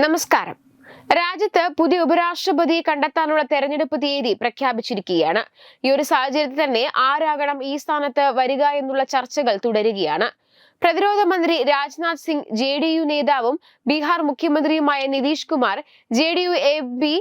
നമസ്കാരം. രാജ്യത്ത് പുതിയ ഉപരാഷ്ട്രപതി കണ്ടെത്താനുള്ള തെരഞ്ഞെടുപ്പ് തീയതി പ്രഖ്യാപിച്ചിരിക്കുകയാണ്. ഈ ഒരു സാഹചര്യത്തിൽ തന്നെ ആരാകണം ഈ സ്ഥാനത്ത് വരിക എന്നുള്ള ചർച്ചകൾ തുടരുകയാണ്. പ്രതിരോധ മന്ത്രി രാജ്നാഥ് സിംഗ് ജെ നേതാവും ബീഹാർ മുഖ്യമന്ത്രിയുമായ Nitish Kumar J D U A B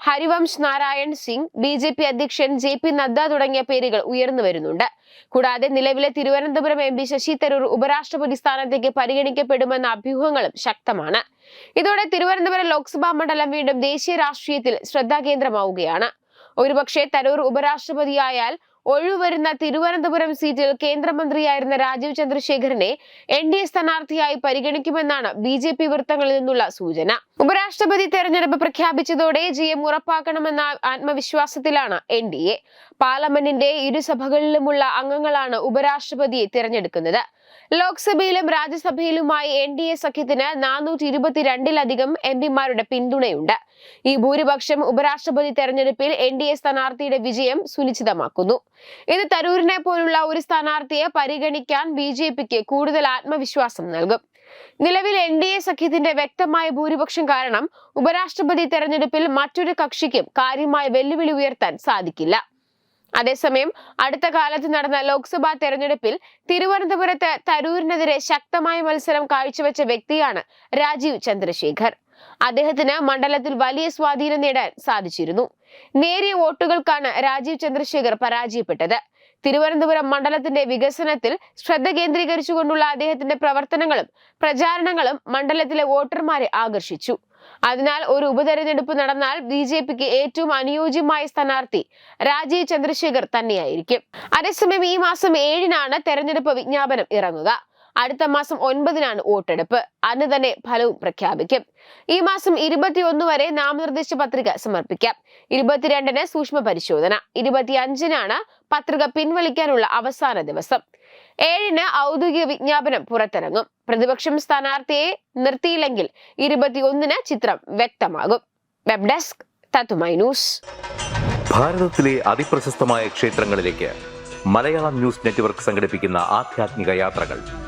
Harivansh Narayan Singh B J P അധ്യക്ഷൻ ജെ പി നദ്ദ തുടങ്ങിയ പേരുകൾ ഉയർന്നു വരുന്നുണ്ട്. കൂടാതെ നിലവിലെ തിരുവനന്തപുരം എം പി ശശി തരൂർ ഉപരാഷ്ട്രപതി സ്ഥാനത്തേക്ക് പരിഗണിക്കപ്പെടുമെന്ന അഭ്യൂഹങ്ങളും ശക്തമാണ്. ഇതോടെ തിരുവനന്തപുരം ലോക്സഭാ മണ്ഡലം വീണ്ടും ദേശീയ രാഷ്ട്രീയത്തിൽ ശ്രദ്ധാകേന്ദ്രമാവുകയാണ്. ഒരുപക്ഷെ തരൂർ ഉപരാഷ്ട്രപതിയായാൽ ഒഴിവരുന്ന തിരുവനന്തപുരം സീറ്റിൽ കേന്ദ്രമന്ത്രിയായിരുന്ന രാജീവ് ചന്ദ്രശേഖരനെ എൻ ഡി എ സ്ഥാനാർത്ഥിയായി പരിഗണിക്കുമെന്നാണ് ബി ജെ പി വൃത്തങ്ങളിൽ നിന്നുള്ള സൂചന. ഉപരാഷ്ട്രപതി തെരഞ്ഞെടുപ്പ് പ്രഖ്യാപിച്ചതോടെ ജയം ഉറപ്പാക്കണമെന്ന ആത്മവിശ്വാസത്തിലാണ് എൻ ഡി എ. പാർലമെന്റിന്റെ ഇരുസഭകളിലുമുള്ള അംഗങ്ങളാണ് ഉപരാഷ്ട്രപതിയെ തിരഞ്ഞെടുക്കുന്നത്. ലോക്സഭയിലും രാജ്യസഭയിലുമായി എൻ ഡി എ സഖ്യത്തിന് നാനൂറ്റി ഇരുപത്തിരണ്ടിലധികം എം പിമാരുടെ പിന്തുണയുണ്ട്. ഈ ഭൂരിപക്ഷം ഉപരാഷ്ട്രപതി തെരഞ്ഞെടുപ്പിൽ എൻ ഡി എ സ്ഥാനാർത്ഥിയുടെ വിജയം സുനിശ്ചിതമാക്കുന്നു. ഇത് തരൂരിനെ പോലുള്ള ഒരു സ്ഥാനാർത്ഥിയെ പരിഗണിക്കാൻ ബി ജെ പിക്ക് കൂടുതൽ ആത്മവിശ്വാസം നൽകും. നിലവിൽ എൻ ഡി എ സഖ്യത്തിന്റെ വ്യക്തമായ ഭൂരിപക്ഷം കാരണം ഉപരാഷ്ട്രപതി തെരഞ്ഞെടുപ്പിൽ മറ്റൊരു കക്ഷിക്കും കാര്യമായ വെല്ലുവിളി ഉയർത്താൻ സാധിക്കില്ല. അതേസമയം അടുത്ത കാലത്ത് നടന്ന ലോക്സഭാ തെരഞ്ഞെടുപ്പിൽ തിരുവനന്തപുരത്ത് തരൂരിനെതിരെ ശക്തമായ മത്സരം കാഴ്ചവെച്ച വ്യക്തിയാണ് രാജീവ് ചന്ദ്രശേഖർ. അദ്ദേഹത്തിന് മണ്ഡലത്തിൽ വലിയ സ്വാധീനം നേടാൻ സാധിച്ചിരുന്നു. നേരിയ വോട്ടുകൾക്കാണ് രാജീവ് ചന്ദ്രശേഖർ പരാജയപ്പെട്ടത്. തിരുവനന്തപുരം മണ്ഡലത്തിന്റെ വികസനത്തിൽ ശ്രദ്ധ കേന്ദ്രീകരിച്ചുകൊണ്ടുള്ള അദ്ദേഹത്തിന്റെ പ്രവർത്തനങ്ങളും പ്രചാരണങ്ങളും മണ്ഡലത്തിലെ വോട്ടർമാരെ ആകർഷിച്ചു. അതിനാൽ ഒരു ഉപതെരഞ്ഞെടുപ്പ് നടന്നാൽ ബി ജെ പിക്ക് ഏറ്റവും അനുയോജ്യമായ സ്ഥാനാർത്ഥി രാജീവ് ചന്ദ്രശേഖർ തന്നെയായിരിക്കും. അതേസമയം ഈ മാസം ഏഴിനാണ് തെരഞ്ഞെടുപ്പ് വിജ്ഞാപനം ഇറങ്ങുക. അടുത്ത മാസം ഒൻപതിനാണ് വോട്ടെടുപ്പ്. അന്ന് തന്നെ ഫലവും പ്രഖ്യാപിക്കും. ഈ മാസം ഇരുപത്തിയൊന്ന് വരെ നാമനിർദ്ദേശ പത്രിക സമർപ്പിക്കാം. ഇരുപത്തിരണ്ടിന് സൂക്ഷ്മ പരിശോധന ഇരുപത്തിയഞ്ചിനാണ് പത്രിക പിൻവലിക്കാനുള്ള അവസാന ദിവസം. ഏഴിന് ഔദ്യോഗിക വിജ്ഞാപനം പുറത്തിറങ്ങും. പ്രതിപക്ഷം സ്ഥാനാർത്ഥിയെ നിർത്തിയില്ലെങ്കിൽ ഇരുപത്തിയൊന്നിന് ചിത്രം വ്യക്തമാകും. വെബ് ഡെസ്ക് തത്തുമൈ ന്യൂസ്. ഭാരതത്തിലെ അതിപ്രശസ്തമായ ക്ഷേത്രങ്ങളിലേക്ക് മലയാളം ന്യൂസ് നെറ്റ്വർക്ക് സംഘടിപ്പിക്കുന്ന ആധ്യാത്മിക യാത്രകൾ.